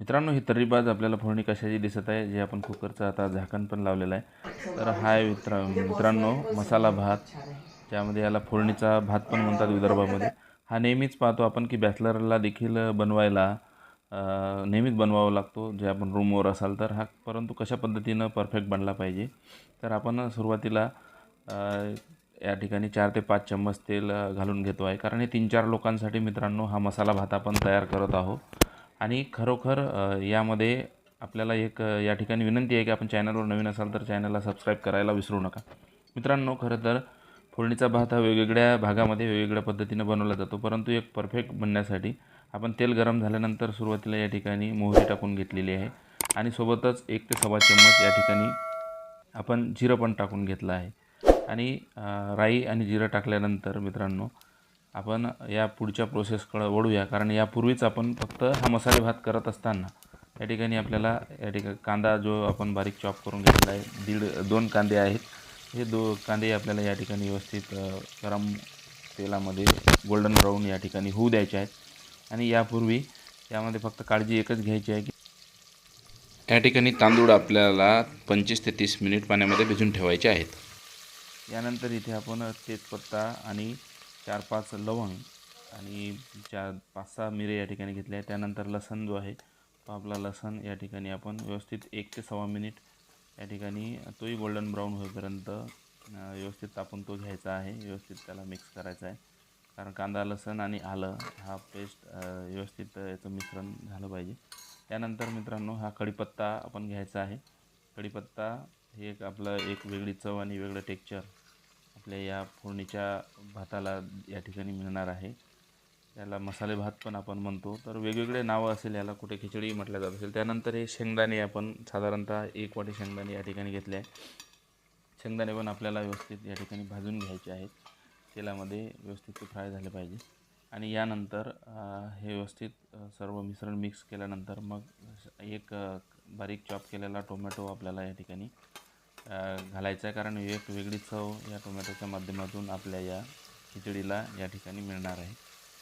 मित्रांनो ही तर्रीबाज आपल्याला फोडणी कशाची दिसत आहे जे आपण कुकरचं आता झाकण पण लावलेलं आहे. तर हा मित्र मित्रांनो मसाला भात ज्यामध्ये याला फोडणीचा भात पण म्हणतात विदर्भामध्ये. हा नेहमीच पाहतो आपण की बॅचलरला देखील बनवायला नेहमीच बनवावा लागतो जे आपण रूमवर असाल तर. हा परंतु कशा पद्धतीनं परफेक्ट बनला पाहिजे? तर आपण सुरुवातीला या ठिकाणी चार ते पाच चम्मच तेल घालून घेतो आहे. कारण हे तीन चार लोकांसाठी मित्रांनो हा मसाला भात आपण तयार करत आहोत. आणि खरोखर यामध्ये आपल्याला एक या ठिकाणी विनंती आहे की आपण चॅनलवर नवीन असाल तर चॅनलला सबस्क्राईब करायला विसरू नका. मित्रांनो खरं तर फोडणीचा भात हा वेगवेगळ्या भागामध्ये वेगवेगळ्या पद्धतीनं बनवला जातो परंतु एक परफेक्ट बनण्यासाठी आपण तेल गरम झाल्यानंतर सुरुवातीला या ठिकाणी मोहरी टाकून घेतलेली आहे आणि सोबतच एक ते सव्वा चम्मच या ठिकाणी आपण जिरं पण टाकून घेतलं आहे. आणि राई आणि जिरं टाकल्यानंतर मित्रांनो आपण या पुढच्या प्रोसेसकडं वळूया. कारण यापूर्वीच आपण फक्त हा मसाले भात करत असताना या ठिकाणी आपल्याला या ठिकाणी कांदा जो आपण बारीक चॉप करून घेतला आहे दीड दोन कांदे आहेत. हे दो कांदे आपल्याला या ठिकाणी व्यवस्थित गरम तेलामध्ये गोल्डन ब्राऊन या ठिकाणी होऊ द्यायचे आहेत. आणि यापूर्वी यामध्ये फक्त काळजी एकच घ्यायची आहे की या ठिकाणी तांदूळ आपल्याला पंचवीस ते तीस मिनिट पाण्यामध्ये भिजून ठेवायचे आहेत. यानंतर इथे आपण तेजपत्ता आणि चार पाच लवंग आणि चार पाच सहा मिरे या ठिकाणी घेतले आहे त्यानंतर लसण जो आहे तो आपला लसण या ठिकाणी आपण व्यवस्थित एक ते सव्वा मिनिट या ठिकाणी तोही गोल्डन ब्राऊन होईपर्यंत व्यवस्थित आपण तो घ्यायचा आहे. व्यवस्थित त्याला मिक्स करायचा आहे. कारण कांदा लसण आणि आलं हा पेस्ट व्यवस्थित याचं मिश्रण झालं पाहिजे. त्यानंतर मित्रांनो हा कढीपत्ता आपण घ्यायचा आहे. कढीपत्ता हे एक आपलं एक वेगळी चव आणि वेगळं टेक्चर आपल्या या फोडणीच्या भाताला या ठिकाणी मिळणार आहे. याला मसाले भात पण आपण म्हणतो. तर वेगवेगळे नावं असेल याला कुठे खिचडी म्हटलं जात असेल. त्यानंतर हे शेंगदाणे आपण साधारणतः एक वाटी शेंगदाणे या ठिकाणी घेतले आहे शेंगदाणे पण आपल्याला व्यवस्थित या ठिकाणी भाजून घ्यायचे आहेत. तेलामध्ये व्यवस्थित ते फ्राय झाले पाहिजे. आणि यानंतर हे व्यवस्थित सर्व मिश्रण मिक्स केल्यानंतर मग एक बारीक चॉप केलेला टोमॅटो आपल्याला या ठिकाणी घालायचा आहे कारण एक वेगळी चव या टोमॅटोच्या माध्यमातून आपल्या या खिचडीला या ठिकाणी मिळणार आहे.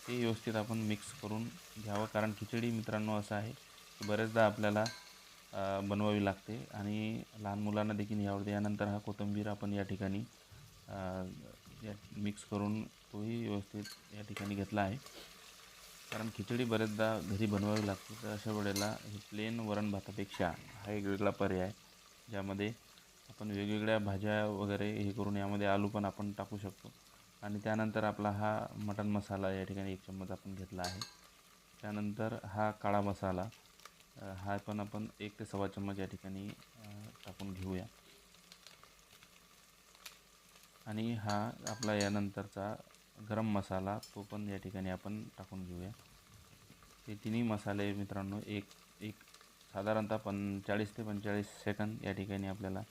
ते व्यवस्थित आपण मिक्स करून घ्यावं कारण खिचडी मित्रांनो असं आहे की बरेचदा आपल्याला बनवावी लागते आणि लहान मुलांना देखील ही आवडते यानंतर हा कोथिंबीर आपण या ठिकाणी या मिक्स करून तोही व्यवस्थित या ठिकाणी घेतला आहे. कारण खिचडी बरेचदा घरी बनवावी लागते तर अशा वेळेला हे प्लेन वरण भातापेक्षा हा एक वेगळा पर्याय ज्यामध्ये आपण वेगवेगळ्या भाज्या वगैरे हे करून यामध्ये आलू पण आपण टाकू शकतो. आणि त्यानंतर आपला हा मटण मसाला या ठिकाणी एक चम्मच आपण घेतला आहे. त्यानंतर हा काळा मसाला हा पण आपण एक ते सव्वा चम्मच या ठिकाणी टाकून घेऊया. आणि हा आपला यानंतरचा गरम मसाला तो पण या ठिकाणी आपण टाकून घेऊया. हे तिन्ही मसाले मित्रांनो एक एक साधारणतः पंचेचाळीस ते पंचेचाळीस सेकंद या ठिकाणी आपल्याला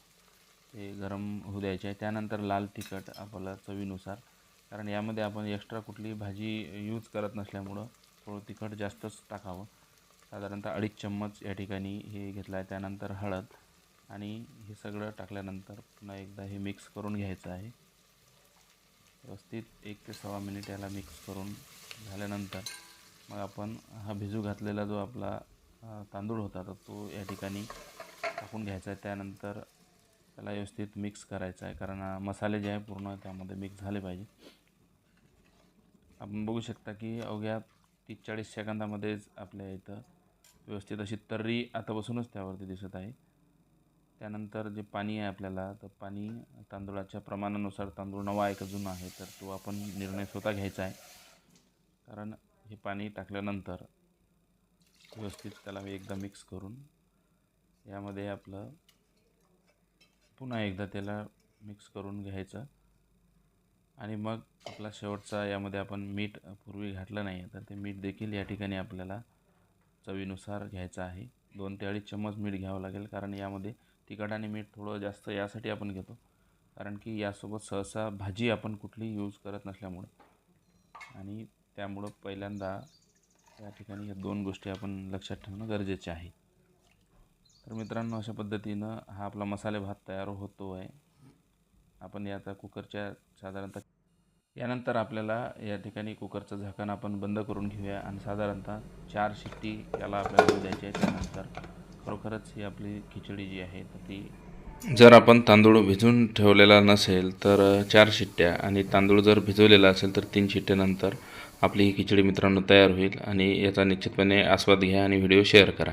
ते गरम होऊ द्यायचे. आहे त्यानंतर लाल तिखट आपल्याला चवीनुसार. कारण यामध्ये आपण एक्स्ट्रा कुठली भाजी यूज करत नसल्यामुळं थोडं तिखट जास्तच टाकावं. साधारणतः अडीच चम्मच या ठिकाणी हे घेतलं आहे त्यानंतर हळद आणि हे सगळं टाकल्यानंतर पुन्हा एकदा हे मिक्स करून घ्यायचं आहे. व्यवस्थित एक ते सव्वा मिनिट याला मिक्स करून झाल्यानंतर मग आपण हा भिजू घातलेला जो आपला तांदूळ होता तर तो या ठिकाणी टाकून घ्यायचा आहे. त्यानंतर त्याला व्यवस्थित मिक्स करायचं आहे. कारण मसाले जे आहे पूर्ण त्यामध्ये मिक्स झाले पाहिजे. आपण बघू शकता की अवघ्या तीस चाळीस सेकंदामध्येच आपल्या इथं व्यवस्थित अशी तर्री आतापासूनच त्यावरती दिसत आहे. त्यानंतर जे पाणी आहे आपल्याला तर पाणी तांदूळाच्या प्रमाणानुसार तांदूळ नवा एक जुना आहे तर तो आपण निर्णय स्वतः घ्यायचा आहे. कारण हे पाणी टाकल्यानंतर व्यवस्थित त्याला एकदा मिक्स करून यामध्ये आपलं पुन्हा एकदा त्याला मिक्स करून घ्यायचं. आणि मग आपला शेवटचा यामध्ये आपण मीठ पूर्वी घातलं नाही तर ते मीठ देखील या ठिकाणी आपल्याला चवीनुसार घ्यायचं आहे. दोन ते अडीच चम्मच मीठ घ्यावं लागेल कारण यामध्ये तिखट आणि मीठ थोडं जास्त यासाठी आपण घेतो. कारण की यासोबत सहसा भाजी आपण कुठली यूज करत नसल्यामुळं. आणि त्यामुळं पहिल्यांदा या ठिकाणी या दोन गोष्टी आपण लक्षात ठेवणं गरजेचे आहे. तर मित्रांनो अशा पद्धतीनं हा आपला मसाले भात तयार होतो आहे आपण याचा कुकरच्या साधारणतः यानंतर आपल्याला या ठिकाणी कुकरचं झाकण आपण बंद करून घेऊया आणि साधारणतः चार शिट्टी याला आपल्याला होऊ द्यायची आहे. त्यानंतर खरोखरच ही आपली खिचडी जी आहे तर ती जर आपण तांदूळ भिजवून ठेवलेला नसेल तर चार शिट्ट्या आणि तांदूळ जर भिजवलेला असेल तर तीन शिट्ट्यानंतर आपली ही खिचडी मित्रांनो तयार होईल. आणि याचा निश्चितपणे आस्वाद घ्या आणि व्हिडिओ शेअर करा.